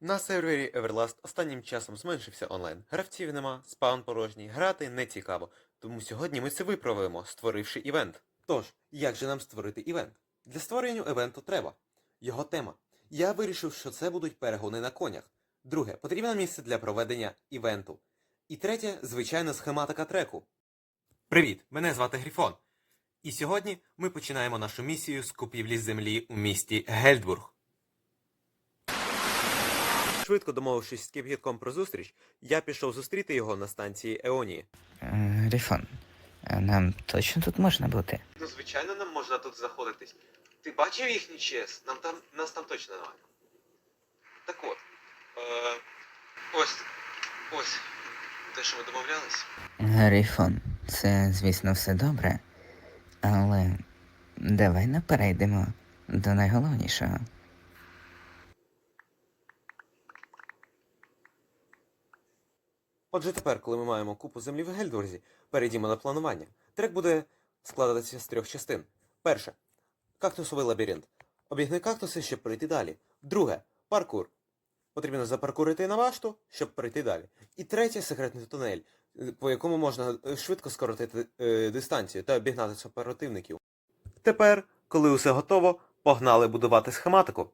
На сервері Everlast останнім часом зменшився онлайн. Гравців нема, спаун порожній, грати не цікаво. Тому сьогодні ми це виправимо, створивши івент. Тож, як же нам створити івент? Для створення івенту треба. Його тема. Я вирішив, що це будуть перегони на конях. Друге, потрібне місце для проведення івенту. І третє, звичайно, схематика треку. Привіт, мене звати Гріфон. І сьогодні ми починаємо нашу місію з купівлі землі у місті Гельдбург. Швидко домовившись з Кіпгітком про зустріч, я пішов зустріти його на станції Еонії. Е, Грифон, а нам точно тут можна бути? Ну, звичайно, нам можна тут заходитись. Ти бачив їхній чес? Нам там нас там точно немає. Так от. Е, ось. Ось. Те, що ми домовлялись. Грифон, це, звісно, все добре. Але давай не перейдемо до найголовнішого. Отже, тепер, коли ми маємо купу землі в Гельдурзі, перейдімо на планування. Трек буде складатися з трьох частин. Перше кактусовий лабіринт. Обігни кактуси, щоб пройти далі. Друге паркур. Потрібно запаркурити на башту, щоб пройти далі. І третє секретний тунель, по якому можна е, швидко скоротити е, дистанцію та обігнати супротивників. Тепер, коли усе готово, погнали будувати схематику.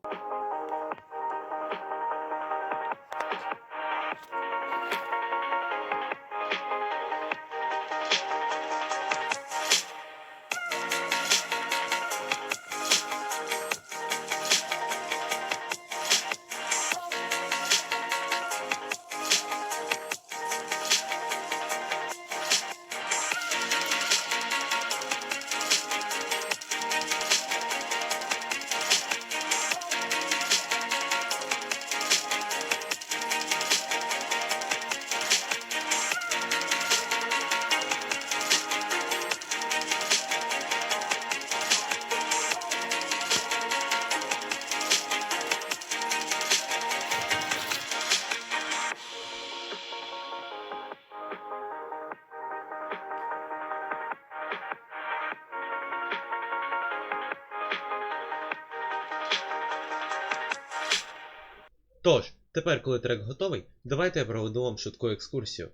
Тож, тепер, коли трек готовий, давайте я проведу вам швидку екскурсію.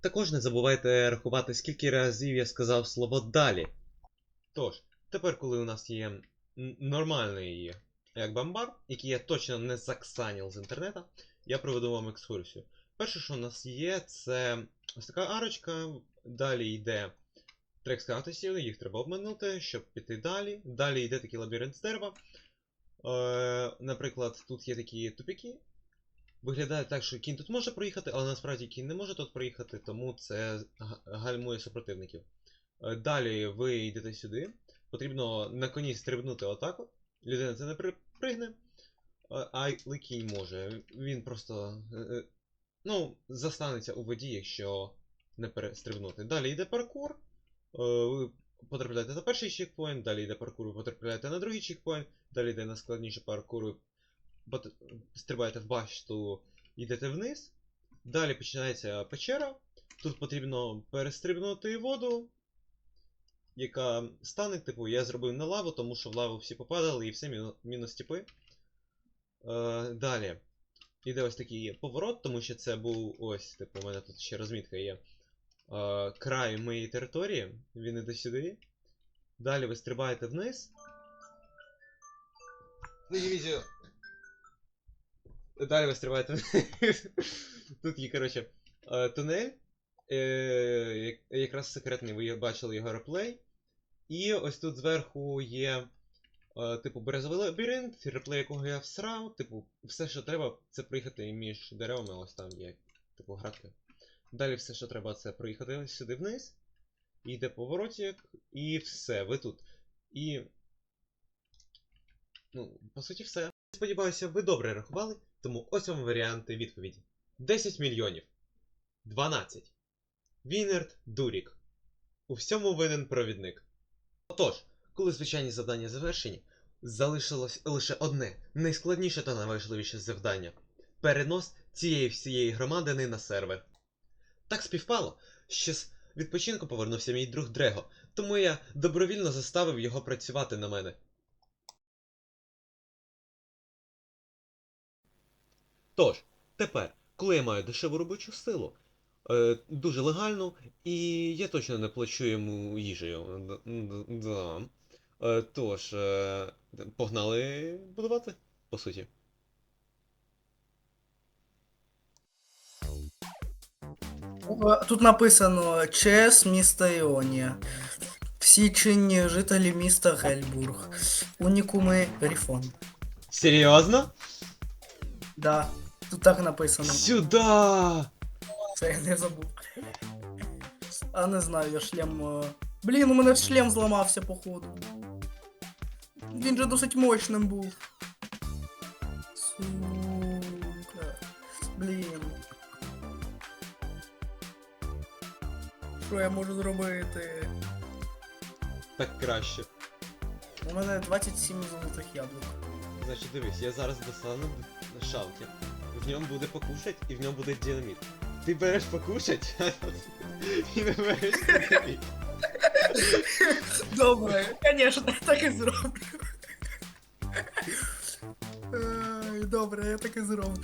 Також не забувайте рахувати, скільки разів я сказав слово далі. Тож, тепер, коли у нас є нормальний як бамбар, який я точно не заксанів з інтернету, я проведу вам екскурсію. Перше, що у нас є, це ось така арочка, далі йде трек з кактусів, їх треба обминути, щоб піти далі. Далі йде такий лабіринт з дерева. Е, наприклад, тут є такі тупіки. Виглядає так, що кінь тут може проїхати, але насправді кінь не може тут проїхати, тому це гальмує супротивників. Е, Далі ви йдете сюди. Потрібно на коні стрибнути отак. Людина це не припригне. Е, А кінь може. Він просто. Ну, застанеться у воді, якщо не перестрибнути. Далі йде паркур. Ви потрапляєте на перший чекпоінт, далі йде паркур, ви потрапляєте на другий чекпоінт, далі йде на складніший паркур, стрибаєте в башту, йдете вниз. Далі починається печера. Тут потрібно перестрибнути воду, яка стане, типу, я зробив на лаву, тому що в лаву всі попадали і все міну- мінус типи. Е, далі. Іде ось такий поворот, тому що це був ось, типу, у мене тут ще розмітка є. Е, край моєї території, він іде сюди. Далі ви стрибаєте вниз. Ну. Далі ви стрибаєте вниз. Тут є, коротше, е, тунель. Е, якраз секретний, ви бачили його реплей. І ось тут зверху є. е, Типу, березовий лабіринт, реплей якого я всрав. Типу, все, що треба, це проїхати між деревами, ось там є, типу, градки. Далі все, що треба, це проїхати сюди вниз. Йде поворотик, і все, ви тут. І. Ну, по суті, все. Сподіваюся, ви добре рахували, тому ось вам варіанти відповіді: 10 мільйонів. 12. Вінерт Дурік. У всьому винен провідник. Отож, коли звичайні завдання завершені, залишилось лише одне найскладніше та найважливіше завдання перенос цієї всієї громадини на сервер. Так співпало, що з відпочинку повернувся мій друг Дрего, тому я добровільно заставив його працювати на мене. Тож, тепер, коли я маю дешеву робочу силу, е, дуже легальну, і я точно не плачу йому їжею. Е, тож, е, погнали будувати, по суті. Тут написано ЧС міста Іонія. Всі чинні жителі міста Гельбург. Унікуми Грифон. Серйозно? Да, тут так написано. Сюда! Це я не забув. А не знаю, я шлем. е, Блін, у мене шлем зламався, походу. Він же досить мощним був. Сука. Блін. Що я можу зробити? Так краще. У мене 27 золотих яблук. Значить, дивись, я зараз достану шалки. В ньому буде покушать і в ньому буде динаміт. Ти береш покушать, і не береш динаміт. Добре, конечно, так і зроблю. Ай, Добре, я так і зроблю.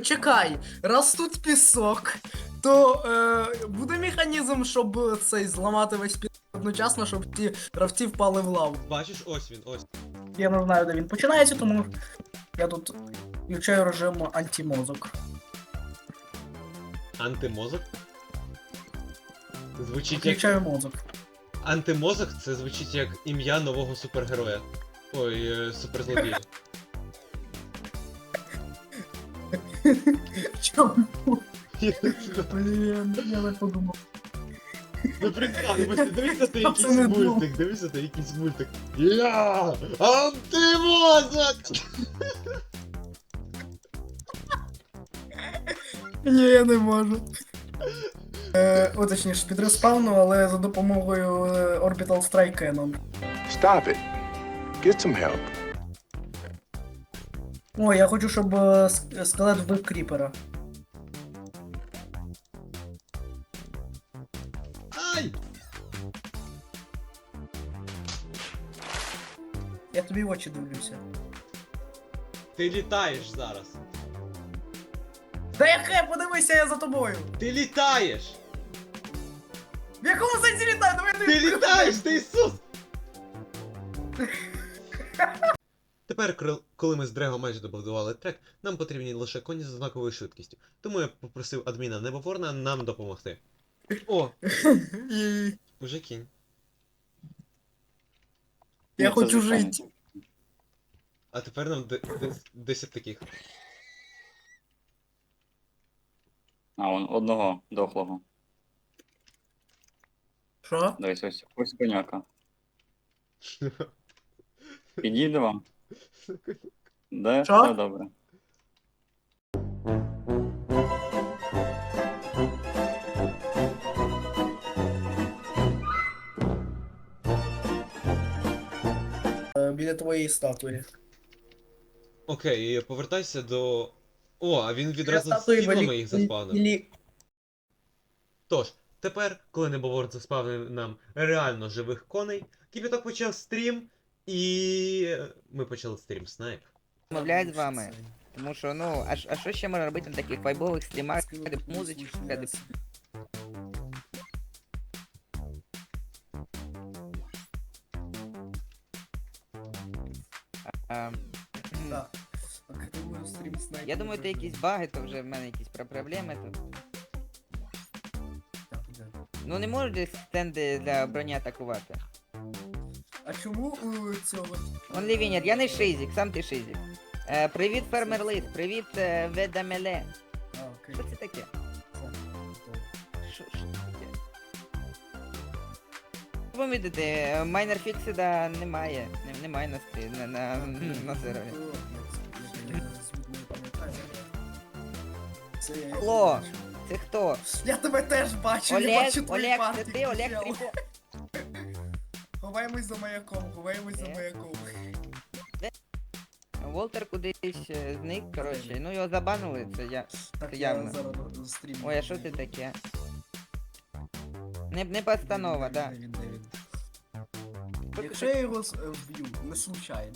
Почекай, раз тут пісок, то е, буде механізм, щоб цей зламати весь пісок одночасно, щоб ті гравці впали в лаву. Бачиш, ось він, ось. Я не знаю, де він починається, тому я тут включаю режим антимозок. Антимозок. Звучить як. Включаю мозок. Антимозок це звучить як ім'я нового супергероя. Ой, е, суперзлодія. Чому? Блін, я не подумав. Ну прикалуйся, дивися ти якийсь мультик, дивися ти якийсь мультик. Я! Антимозок! Ні, я не можу. Е, о, точніше, підреспавну, але за допомогою е, Orbital Strike Cannon. Stop it. Get some help. О, я хочу, щоб е, ск- скелет вбив кріпера. Ай! Я тобі в очі дивлюся. Ти літаєш зараз. Та яке, подивися, я за тобою! Ти літаєш! В якому сенсі літаю? Давай ти Ти літаєш, ти Ісус! Тепер, коли ми з Дрего майже добудували трек, нам потрібні лише коні з знаковою швидкістю. Тому я попросив адміна Небоворна нам допомогти. О, уже кінь. Я хочу жити. А тепер нам де- де- 10 таких. А, он одного дохлого. Що? Дивись, ось ось коняка. Підійде вам. Да, Що? все добре. Е, Біля твоєї статуї. Окей, повертайся до. О, а він відразу з валі- їх заспавнив. Тож, тепер, коли Небоворд заспавнив нам реально живих коней, Кіпіток почав стрім, і е, ми почали стрім снайп. Розмовляють з вами. Тому що, ну, а, ш- а що ще можна робити на таких вайбових стрімах, де музичка, де... А, м, Так. Так, я думаю, стрім снайпер Я думаю, вже це якісь баги, то вже в мене якісь про- проблеми тут. Так, де? Ну не можуть же стенди для броні атакувати. А чому у цього? Он Лівінєр, я не шизик, сам ти шизик. Е, привіт, фермер Лис, привіт, е, Ведамеле. А, окей. Що це таке? Це, готово. Що, що це таке? Помітите, е, майнер фіксида немає. Не- Немає на стрі, на, на, на сервері. О, я- я звук не пам'ятаю. Це я- Алло. Це хто? Я тебе теж бачу, я Олег, бачу твої Олег, це партії. ти, Олег. Тріпо. Ховаємось за маяком, ховаємось за Де? маяком. Волтер кудись е, зник, коротше. Ну його забанили, це я. Так, явно. я зараз стрім. Ой, а що це таке? Не, не постанова, да. Де він, він? Якщо я його с- е, вб'ю, не случайно.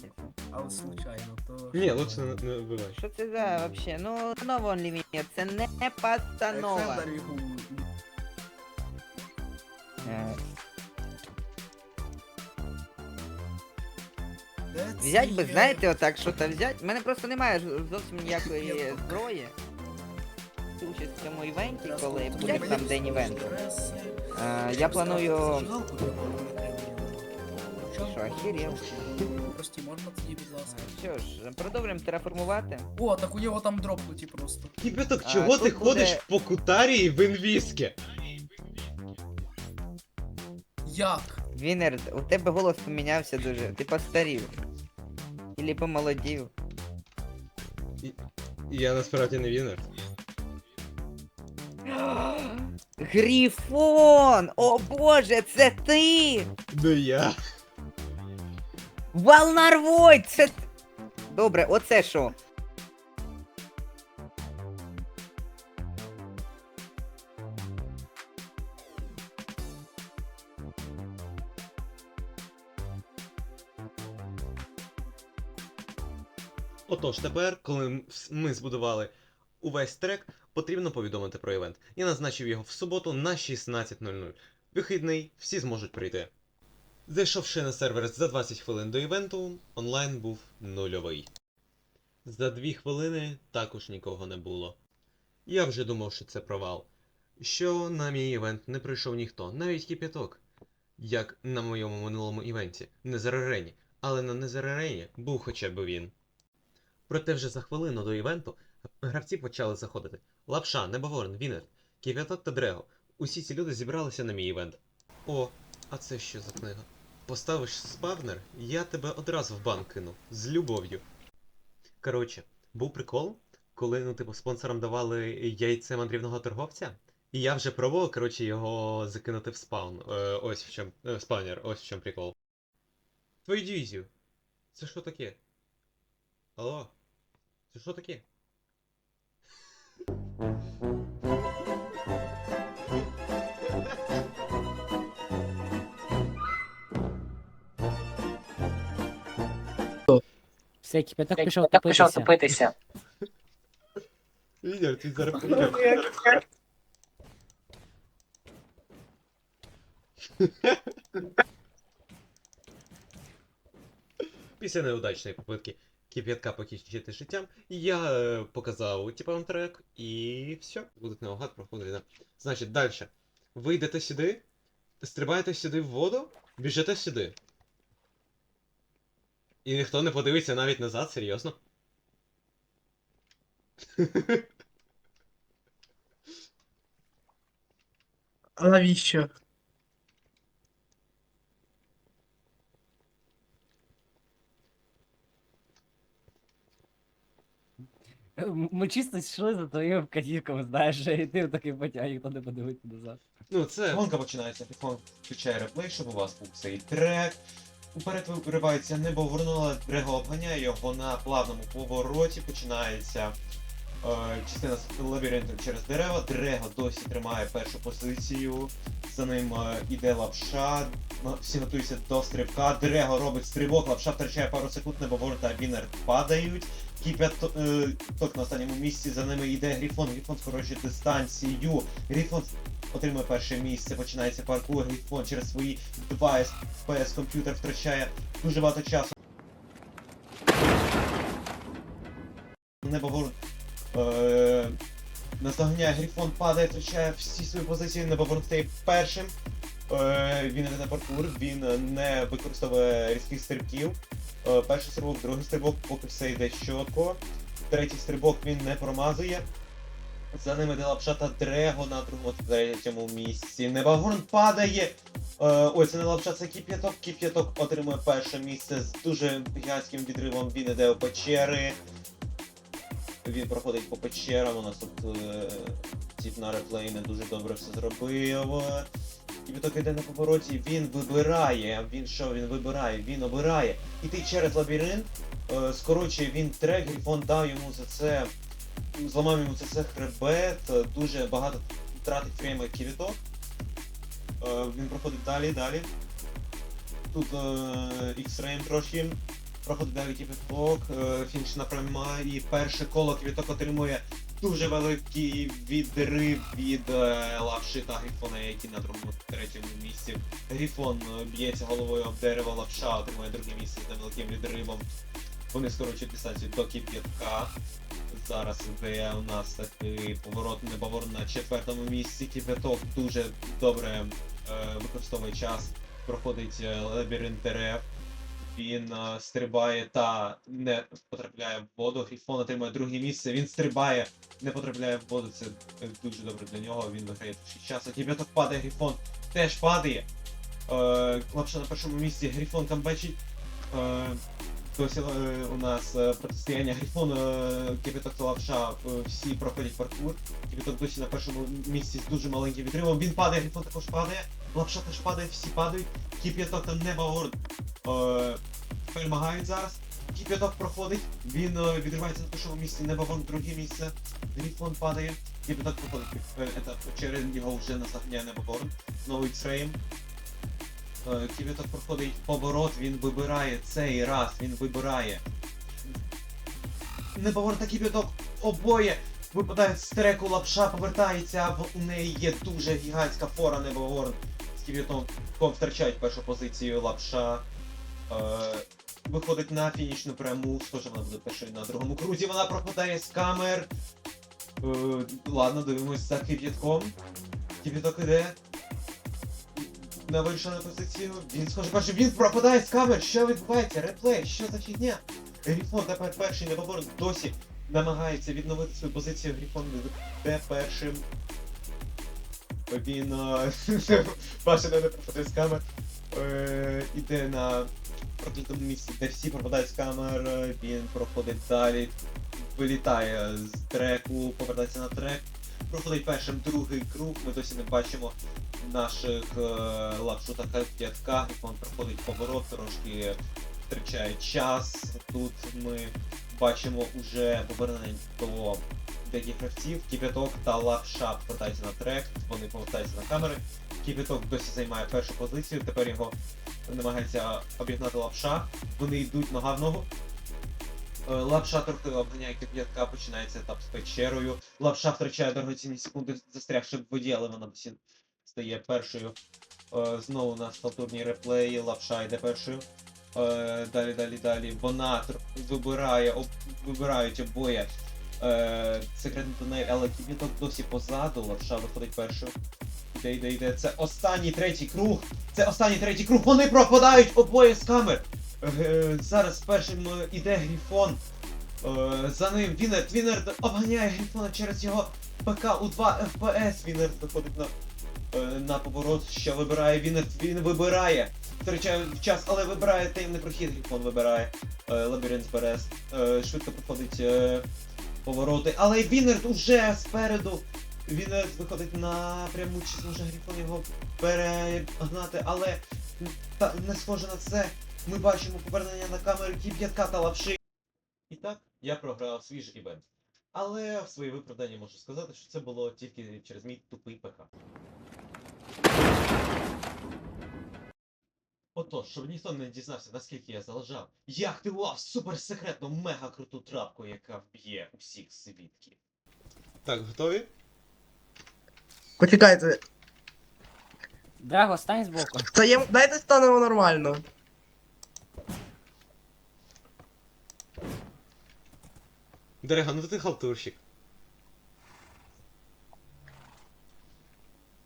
але случайно, то. Ні, лучше не, не вбивай. Що це за вообще? Ну, знову онліміт, це не постанова. Олександр. Е, Взять би, знаєте, отак, що то взять. У мене просто немає зовсім ніякої зброї. Участь в цьому івенті, коли мені там день івенту. інтереси. Е, Я планую. Що, охерів? Прості, можна тоді, будь ласка. Що ж, продовжуємо тераформувати. О, так у нього там дропнуті просто. Кіпяток, А, чого ти ходиш по кутарії в інвіскі? Як? Вінер, у тебе голос помінявся дуже. Ти постарів. Ілі помолодів. Я насправді не вінер. Грифон! О боже, це ти! Ну я. Валнарвой! Це. Добре, оце що? Отож, тепер, коли ми збудували увесь трек, потрібно повідомити про івент. Я назначив його в суботу на 16.00. Вихідний, всі зможуть прийти. Зайшовши на сервер за 20 хвилин до івенту, онлайн був нульовий. За 2 хвилини також нікого не було. Я вже думав, що це провал. Що на мій івент не прийшов ніхто, навіть кип'яток. Як на моєму минулому івенті, Незерарені, але на Незерарені був хоча б він. Проте вже за хвилину до івенту гравці почали заходити. Лапша, Небоворн, Вінер, Ків'яток та Дрего. Усі ці люди зібралися на мій івент. О, а це що за книга? Поставиш спавнер, я тебе одразу в банк кину. З любов'ю. Коротше, був прикол, коли, ну, типу, спонсорам давали яйце мандрівного торговця. І я вже пробував, коротше, його закинути в спаун. Е, ось в чому. Е, спаунер, ось в чому прикол. Твою дивізію. Це що таке? Алло? Це що таке? Все, кипяток пішов Так пішов топитися. тупитися. Вінер, ти зараз помреш. Після неудачної попитки кип'ятка покінчити життям, я е, показав типам трек і все. Будуть наугад проходити. Значить, далі. Ви йдете сюди, стрибаєте сюди в воду, біжите сюди. І ніхто не подивиться навіть назад, серйозно. А навіщо? Ми чисто йшли за твоїми вказівками, знаєш, і ти такий потяг, ніхто не подивиться назад. Ну, це гонка починається, Піфон включає реплей, щоб у вас був цей трек. Уперед виривається небо вернула, Дрего обганяє його на плавному повороті, починається частина з лабіринту через дерева. Дрего досі тримає першу позицію. За ним е, іде лапша. Всі готуються до стрибка. Дрего робить стрибок, лапша втрачає пару секунд, небоворон та Вінер падають. Кіп'яток е, на останньому місці, за ними йде Гріфон. Гріфон скорочує дистанцію. Гріфон отримує перше місце, починається паркур, Гріфон через свої 2 FPS комп'ютер втрачає дуже багато часу. Небоворон е, Гріфон, падає, втрачає всі свої позиції, Небоворон стає першим. Е, він йде на паркур, він не використовує різких стрибків. Е, перший стрибок, другий стрибок, поки все йде чітко. Третій стрибок він не промазує. За ними йде лапша та Дрего на другому третьому місці. Небагорн падає. Е, ой, це не лапша, це кіп'яток. Кіп'яток отримує перше місце з дуже гігантським відривом. Він іде у печери. Він проходить по печерам. У нас тут е, тіп на реплеї не дуже добре все зробив. Кіп'яток йде на повороті, він вибирає. Він що, він вибирає? Він обирає. Іти через лабіринт. Е, скорочує він трек, Грифон дав йому за це зламав йому це все хребет, дуже багато втратить фрейма ківіток. Е, він проходить далі, далі. Тут X-Frame трошки. Проходить далі кіпіток, е, фінішна пряма, і перше коло квіток отримує дуже великий відрив від е, лапши та грифона, які на другому третьому місці. Грифон е, б'ється головою об дерево, лапша отримує друге місце з невеликим відривом. Вони скорочують дистанцію до кіп'ятка. Зараз іде у нас такий поворот небоворот на четвертому місці. Кіп'яток дуже добре е, використовує час, проходить е, лабіринт дерев. Він е, стрибає та не потрапляє в воду. Грифон отримує друге місце. Він стрибає, не потрапляє в воду. Це дуже добре для нього. Він виграє трошки часу. Кіп'яток падає, Грифон теж падає. Е, Лапша на першому місці, Грифон камбечить. Е, Досі е, у нас е, протистояння Грифон, е, Кіпіток та Лапша, е, всі проходять паркур. Кіпіток досі на першому місці з дуже маленьким відривом. Він падає, Грифон також падає. Лапша теж падає, всі падають. Кіп'яток та Небаворд е, перемагають зараз. Кіп'яток проходить, він е, відривається на першому місці, Небаворд друге місце. Грифон падає. Кіп'яток проходить е, етап через його вже наздоганяє Небаворд. Знову X-Frame. Е, Ківіток проходить поворот, він вибирає цей раз, він вибирає. Не поворот, ківіток, обоє випадають з треку, лапша повертається, в у неї є дуже гігантська фора небоворн. З ківітом втрачають першу позицію лапша. Е, виходить на фінішну пряму, схоже, вона буде першою на другому крузі, вона пропадає з камер. Е, ладно, дивимось за кип'ятком. Кип'яток іде. На вирішену позицію. Він схоже перший. Він пропадає з камер. Що відбувається? Реплей, що за фігня? Грифон тепер перший небобор досі намагається відновити свою позицію. Грифон йде першим. Він бачите, не пропадає з камер. Е, Іде на де всі пропадають з камер. Він проходить далі. Вилітає з треку, повертається на трек. Проходить першим другий круг. Ми досі не бачимо наших е, лапшу та п'ятка. Грифон проходить поворот, трошки втрачає час. Тут ми бачимо уже повернення до деяких гравців. Кіпяток та лапша повертаються на трек, вони повертаються на камери. Кіпяток досі займає першу позицію, тепер його намагається обігнати лапша. Вони йдуть нога в ногу. Е, Лапша трохи обганяє кип'ятка, починається етап з печерою. Лапша втрачає дорогоцінні секунди, застрягши в воді, але вона досі стає першою. Е, Знову у нас повторні реплеї, лапша йде першою. Е, Далі, далі, далі. Вона вибирає, об, вибирають обоє секретний тунель, але кібіток досі позаду, лапша виходить першою. Іде, йде, йде. Це останній третій круг. Це останній третій круг. Вони пропадають обоє з камер. Е, Зараз першим е, іде Грифон. Е, За ним Вінерт. Вінерт обганяє Грифона через його ПК у 2 FPS. Вінерт виходить на, е, на поворот, що вибирає Вінерт. Він вибирає. Втрачає час, але вибирає таємний прохід. Грифон вибирає. Е, Лабіринт Берес. Е, Швидко проходить е, повороти. Але Вінерт уже спереду. Вінерт виходить на пряму, чи зможе Грифон його перегнати, але та, не схоже на це. Ми бачимо повернення на камери кіп'ятка та лапши. І так, я програв свій ж івент. Але в своє виправдання можу сказати, що це було тільки через мій тупий ПК. Отож, щоб ніхто не дізнався, наскільки я залежав, я активував суперсекретну мега круту трапку, яка вб'є усіх свідків. Так, готові? Почекайте, Драго, стань збоку. стаєм... дайте станемо нормально. Дерега, ну ти халтурщик.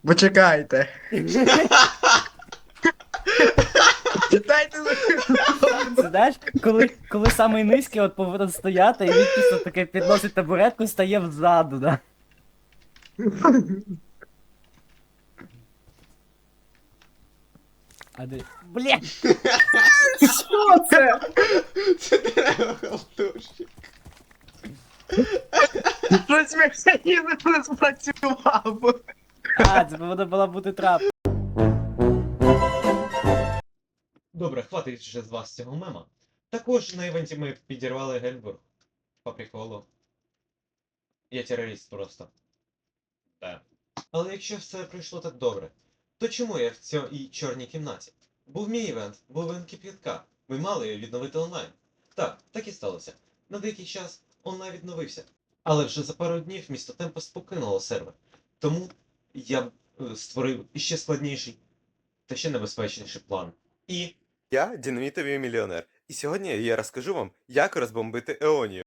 Почекайте. Дайте Це знаєш, коли, коли самий низький от повинен стояти, і він просто таке підносить табуретку, стає взаду, да. А де. Блять! Що це? Це дерега халтурщик. Щось механізм не спрацював. А, це повинна була бути трап. Добре, хватить вже з вас цього мема. Також на івенті ми підірвали Гельбург. По приколу. Я терорист просто. Да. Але якщо все пройшло так добре, то чому я в цій чорній кімнаті? Був мій івент, був івент кип'ятка. Ми мали її відновити онлайн. Так, так і сталося. На деякий час онлайн відновився. Але вже за пару днів місто Темпест покинуло сервер. Тому я е, створив іще складніший та ще небезпечніший план. І Я динамітовий мільйонер, і сьогодні я розкажу вам, як розбомбити Еонію.